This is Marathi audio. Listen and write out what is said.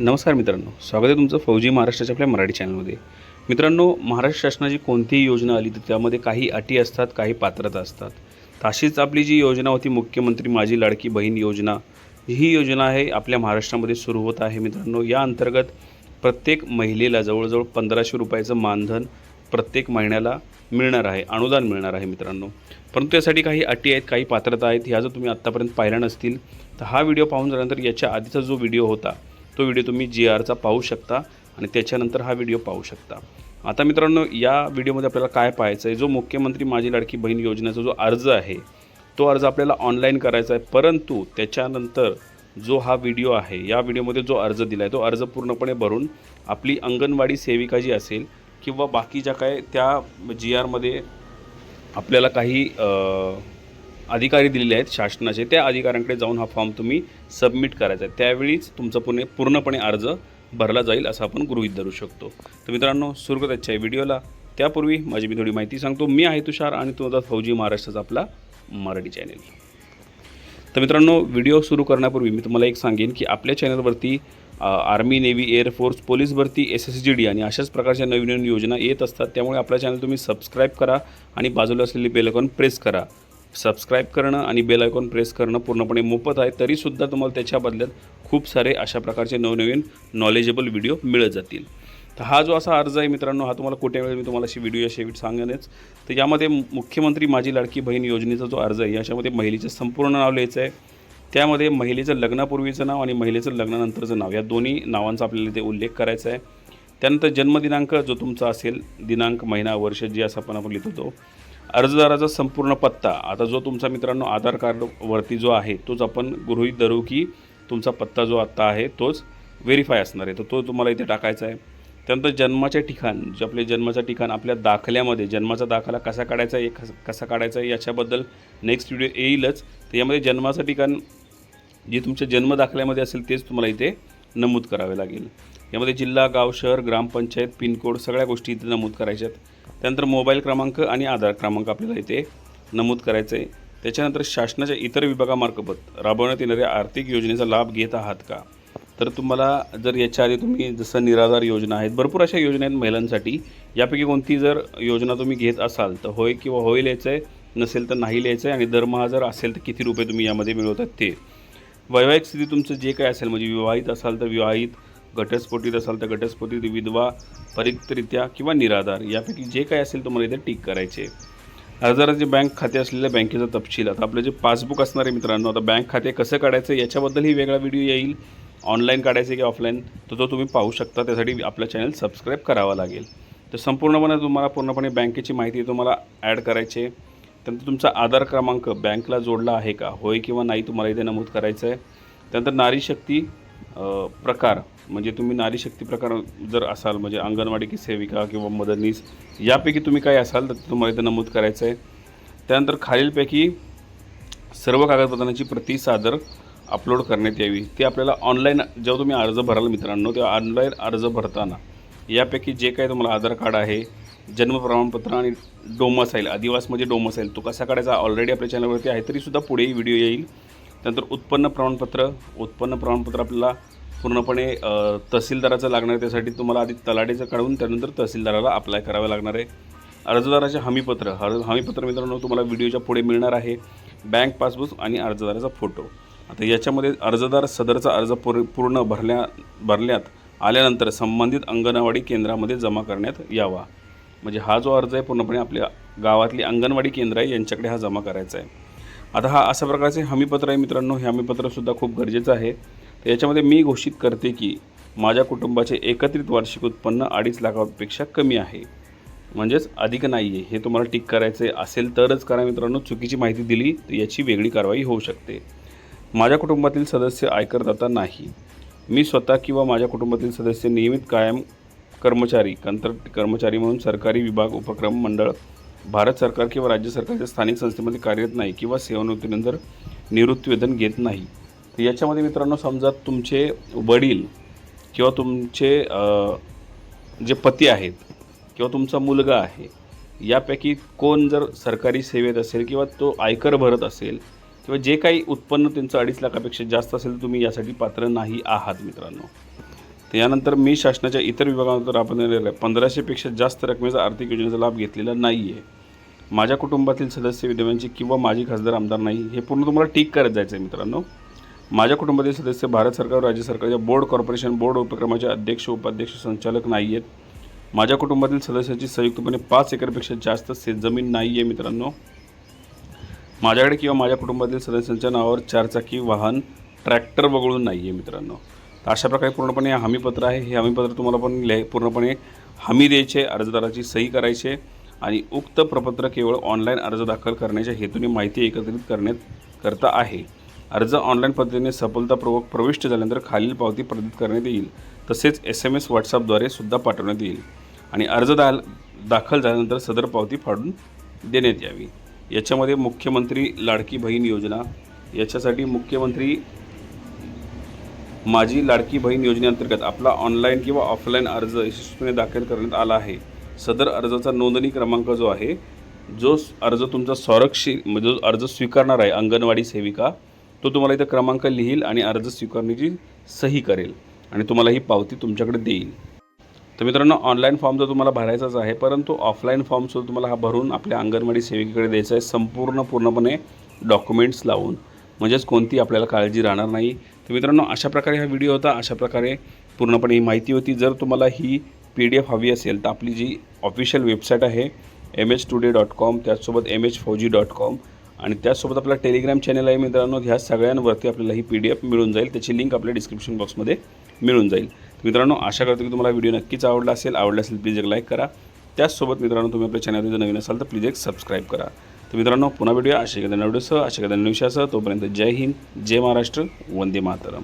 नमस्कार मित्रांनो स्वागत आहे तुमचं फौजी महाराष्ट्राच्या आपल्या मराठी चॅनलमध्ये. मित्रांनो महाराष्ट्र शासनाची कोणतीही योजना आली तर त्यामध्ये काही अटी असतात काही पात्रता असतात. तशीच आपली जी योजना होती मुख्यमंत्री माझी लाडकी बहीण योजना ही योजना आहे आपल्या महाराष्ट्रामध्ये सुरू होत आहे. मित्रांनो या अंतर्गत प्रत्येक महिलेला जवळजवळ पंधराशे रुपयाचं मानधन प्रत्येक महिन्याला मिळणार आहे अनुदान मिळणार आहे मित्रांनो. परंतु यासाठी काही अटी आहेत काही पात्रता आहेत ह्या जर तुम्ही आत्तापर्यंत पाहिल्या नसतील तर हा व्हिडिओ पाहून झाल्यानंतर याच्या आधीचा जो व्हिडिओ होता तो व्हिडिओ तुम्ही जी आरचा पाहू शकता आणि त्याच्यानंतर हा व्हिडिओ पाहू शकता. आता मित्रांनो या व्हिडिओमध्ये आपल्याला काय पाहायचं आहे? जो मुख्यमंत्री माझी लाडकी बहीण योजनेचा जो अर्ज आहे तो अर्ज आपल्याला ऑनलाईन करायचा आहे परंतु त्याच्यानंतर जो हा व्हिडिओ आहे या व्हिडिओमध्ये जो अर्ज दिला आहे तो अर्ज पूर्णपणे भरून आपली अंगणवाडी सेविका जी असेल किंवा बाकी ज्या काय त्या जी आरमध्ये आपल्याला काही अधिकारी दिलेले आहेत शासनाचे. त्या अधिकाऱ्यांकडे जाऊन हा फॉर्म तुम्ही सबमिट करायचा आहे. त्यावेळीच तुमचा पुणे पूर्णपणे अर्ज भरला जाईल असं आपण गृहीत धरू शकतो. तर मित्रांनो सुरू आहे व्हिडिओला. त्यापूर्वी माझी मी थोडी माहिती सांगतो. मी आहे तुषार आणि तो फौजी महाराष्ट्राचा आपला मराठी चॅनेल तर मित्रांनो व्हिडिओ सुरू करण्यापूर्वी मी तुम्हाला एक सांगेन की आपल्या चॅनलवरती army navy air force police भरती एस एस जी डी आणि अशाच प्रकारच्या नवीन नवीन योजना येत असतात. त्यामुळे आपल्या चॅनल तुम्ही सबस्क्राईब करा आणि बाजूला असलेली बेलकॉन प्रेस करा. सबस्क्राईब करणं आणि बेल आयकॉन प्रेस करणं पूर्णपणे मोफत आहे. तरीसुद्धा तुम्हाला त्याच्या बदल्यात खूप सारे अशा प्रकारचे नवनवीन नॉलेजेबल व्हिडिओ मिळत जातील. तर हा जो असा अर्ज आहे मित्रांनो हा तुम्हाला कुठे मिळेल मी तुम्हाला अशी व्हिडिओ या शेवट सांगेनच. तर यामध्ये मुख्यमंत्री माझी लाडकी बहीण योजनेचा जो अर्ज आहे याच्यामध्ये महिलेचं संपूर्ण नाव लिहायचं आहे. त्यामध्ये महिलेचं लग्नापूर्वीचं नाव आणि महिलेचं लग्नानंतरचं नाव या दोन्ही नावांचा आपल्याला इथे उल्लेख करायचा आहे. त्यानंतर जन्मदिनांक जो तुमचा असेल दिनांक महिना वर्ष जे असं आपण आपण लिहितो तो. अर्जदाराचा संपूर्ण पत्ता आता जो तुमचा मित्रांनो आधार कार्डवरती जो आहे तोच आपण गृहीत धरू की तुमचा पत्ता जो आत्ता आहे तोच व्हेरीफाय असणार आहे. तर तो तुम्हाला इथे टाकायचा आहे. त्यानंतर जन्माचे ठिकाण जे आपले जन्माचं ठिकाण आपल्या दाखल्यामध्ये जन्माचा दाखला कसा काढायचा आहे कसा कसा काढायचा आहे याच्याबद्दल नेक्स्ट व्हिडिओ येईलच. तर यामध्ये जन्माचं ठिकाण जे तुमच्या जन्म दाखल्यामध्ये असेल तेच तुम्हाला इथे नमूद करावे लागेल. यामध्ये जिल्हा गाव शहर ग्रामपंचायत पिनकोड सगळ्या गोष्टी इथे नमूद करायच्या आहेत त्यानंतर मोबाईल क्रमांक आणि आधार क्रमांक आपल्याला इथे नमूद करायचं आहे त्याच्यानंतर शासनाच्या इतर विभागामार्फत राबवण्यात येणाऱ्या आर्थिक योजनेचा लाभ घेत आहात का? तर तुम्हाला जर याच्या आधी तुम्ही जसं निराधार योजना आहेत भरपूर अशा योजना आहेत महिलांसाठी. यापैकी कोणती जर योजना तुम्ही घेत असाल तर होय किंवा होय लिहायचं आहे नसेल तर नाही लिहायचं आहे आणि दरमहा जर असेल तर किती रुपये तुम्ही यामध्ये मिळवतात ते. वैवाहिक स्थिती तुमचं जे काय असेल म्हणजे विवाहित असाल तर विवाहित घटस्फोटीत असाल तर घटस्फोटीत विधवा परित्यरित्या किंवा निराधार यापैकी जे काय असेल तुम्हाला इथे टिक करायचे. अर्जदाराचे बँक खाते असलेल्या बँकेचा तपशील. आता आपलं जे पासबुक असणार आहे मित्रांनो आता बँक खाते कसं काढायचं याच्याबद्दलही वेगळा व्हिडिओ येईल. ऑनलाईन काढायचं की ऑफलाईन तर तो तुम्ही पाहू शकता. त्यासाठी आपला चॅनल सबस्क्राईब करावा लागेल. तर संपूर्णपणे तुम्हाला पूर्णपणे बँकेची माहिती तुम्हाला ॲड करायची आहे. त्यानंतर तुमचा आधार क्रमांक बँकला जोडला आहे का? होय किंवा नाही तुम्हाला इथे नमूद करायचं आहे. त्यानंतर नारी शक्ती प्रकार म्हणजे तुम्ही नारी शक्ती प्रकार जर असाल म्हणजे अंगणवाडी की सेविका किंवा मदनीस यापैकी तुम्ही काय असाल तर तुम्हाला इथं नमूद करायचं आहे त्यानंतर खालीलपैकी सर्व कागदपत्रांची प्रती सादर अपलोड करण्यात यावी. ते आपल्याला ऑनलाईन जेव्हा तुम्ही अर्ज भराल मित्रांनो तेव्हा ऑनलाईन अर्ज भरताना यापैकी जे काही तुम्हाला आधार कार्ड आहे जन्म प्रमाणपत्र आणि डोमसाईल आदिवास म्हणजे डोमसाईल तो कसा काढायचा ऑलरेडी आपल्या चॅनलवरती आहे तरीसुद्धा पुढेही व्हिडिओ येईल. त्यानंतर उत्पन्न प्रमाणपत्र उत्पन्न प्रमाणपत्र आपल्याला पूर्णपणे तहसीलदाराचं लागणार आहे त्यासाठी तुम्हाला आधी तलाडीचं काढून त्यानंतर तहसीलदाराला अप्लाय करावं लागणार आहे. अर्जदाराचे हमीपत्र हर हमीपत्र मित्रांनो तुम्हाला व्हिडिओच्या पुढे मिळणार आहे. बँक पासबुक आणि अर्जदाराचा फोटो. आता याच्यामध्ये अर्जदार सदरचा अर्ज पूर पूर्ण भरल्या भरल्यात आल्यानंतर संबंधित अंगणवाडी केंद्रामध्ये जमा करण्यात यावा. म्हणजे हा जो अर्ज आहे पूर्णपणे आपल्या गावातली अंगणवाडी केंद्र आहे यांच्याकडे हा जमा करायचा आहे. आता हा अशा प्रकारचे हमीपत्र आहे मित्रांनो हे हमीपत्रसुद्धा खूप गरजेचं आहे. तर याच्यामध्ये मी घोषित करते की माझ्या कुटुंबाचे एकत्रित वार्षिक उत्पन्न अडीच लाखापेक्षा कमी आहे. म्हणजेच अधिक नाही आहे हे तुम्हाला टिक करायचे असेल तरच करा मित्रांनो. चुकीची माहिती दिली तर याची वेगळी कारवाई होऊ शकते. माझ्या कुटुंबातील सदस्य आयकरदाता नाही. मी स्वतः किंवा माझ्या कुटुंबातील सदस्य नियमित कायम कर्मचारी कंत्र कर्मचारी म्हणून सरकारी विभाग उपक्रम मंडळ भारत सरकार किंवा राज्य सरकारच्या स्थानिक संस्थेमध्ये कार्यरत नाही किंवा सेवानिवृत्तीनंतर निवृत्तीवेतन घेत नाही तर याच्यामध्ये मित्रांनो समजा तुमचे वडील किंवा तुमचे जे पती आहेत किंवा तुमचा मुलगा आहे यापैकी कोण जर सरकारी सेवेत असेल किंवा तो आयकर भरत असेल किंवा जे काही उत्पन्न त्यांचं अडीच लाखापेक्षा जास्त असेल तर तुम्ही यासाठी पात्र नाही आहात मित्रांनो. यानंतर मी शासनाच्या इतर विभागांवर आपण पंधराशेपेक्षा जास्त रकमेचा आर्थिक योजनेचा लाभ घेतलेला नाही आहे माझ्या कुटुंबातील सदस्य विद्यमानची किंवा माझी खासदार आमदार नाही हे पूर्ण तुम्हाला टीक करत जायचं आहे मित्रांनो. माझ्या कुटुंबातील सदस्य भारत सरकार राज्य सरकारच्या बोर्ड कॉर्पोरेशन बोर्ड उपक्रमाचे अध्यक्ष उपाध्यक्ष संचालक नाही आहेत. माझ्या कुटुंबातील सदस्याची संयुक्तपणे पाच एकरपेक्षा जास्त शेतजमीन नाही आहे मित्रांनो. माझ्याकडे किंवा माझ्या कुटुंबातील सदस्यांच्या नावावर चारचाकी वाहन ट्रॅक्टर वगळून नाही आहे मित्रांनो. तर अशा प्रकारे पूर्णपणे हमीपत्र आहे. हे हमीपत्र तुम्हाला पण लिहाय पूर्णपणे हमी द्यायचे अर्जदाराची सही करायचे. आणि उक्त प्रपत्र केवळ ऑनलाईन अर्ज दाखल करण्याच्या हेतूने माहिती एकत्रित करण्यात करता आहे. अर्ज ऑनलाईन पद्धतीने सफलतापूर्वक प्रविष्ट झाल्यानंतर खालील पावती प्रदित करण्यात येईल. तसेच एस एम एस व्हॉट्सअपद्वारे सुद्धा पाठवण्यात येईल. आणि अर्ज दा दाखल झाल्यानंतर सदर पावती फाडून देण्यात यावी. याच्यामध्ये मुख्यमंत्री लाडकी बहीण योजना याच्यासाठी मुख्यमंत्री माझी लाडकी बहीण योजनेअंतर्गत आपला ऑनलाईन किंवा ऑफलाईन अर्ज यशस्वीने दाखल करण्यात आला आहे. सदर अर्जाचा नोंदणी क्रमांक जो आहे जो अर्ज तुमचा संरक्षित म्हणजे जो अर्ज स्वीकारणार आहे अंगणवाडी सेविका तो तुम्हाला इथं क्रमांक लिहील आणि अर्ज स्वीकारण्याची सही करेल आणि तुम्हाला ही पावती तुमच्याकडे देईल. तर मित्रांनो ऑनलाईन फॉर्म तर तुम्हाला भरायचाच आहे परंतु ऑफलाईन फॉर्मसुद्धा तुम्हाला हा भरून आपल्या अंगणवाडी सेविकेकडे द्यायचा आहे संपूर्ण पूर्णपणे डॉक्युमेंट्स लावून. म्हणजेच कोणती आपल्याला काळजी राहणार नाही. तर मित्रांनो अशा प्रकारे हा व्हिडिओ होता अशा प्रकारे पूर्णपणे ही माहिती होती. जर तुम्हाला ही पी डी एफ हवी असेल तर आपली जी ऑफिशियल वेबसाईट आहे M H today dot com त्याचसोबत एम एच फौजी डॉट कॉम आणि त्याचसोबत आपला टेलिग्राम चॅनल आहे मित्रांनो. ह्या सगळ्यांवरती आपल्याला ही पी डी एफ मिळून जाईल. त्याची लिंक आपल्या डिस्क्रिप्शन बॉक्समध्ये मिळून जाईल. मित्रांनो आशा करतो की तुम्हाला व्हिडिओ नक्कीच आवडला असेल. आवडला असेल प्लीज एक लाईक करा. त्याचसोबत मित्रांनो तुम्ही आपल्या चॅनल जर नवीन असाल तर प्लीज एक सबस्क्राईब करा. तर मित्रांनो पुन्हा व्हिडिओ अशा एखाद्या व्हिडिओसह अशा एखाद्या निवशासह तोपर्यंत जय हिंद जय महाराष्ट्र वंदे मातरम.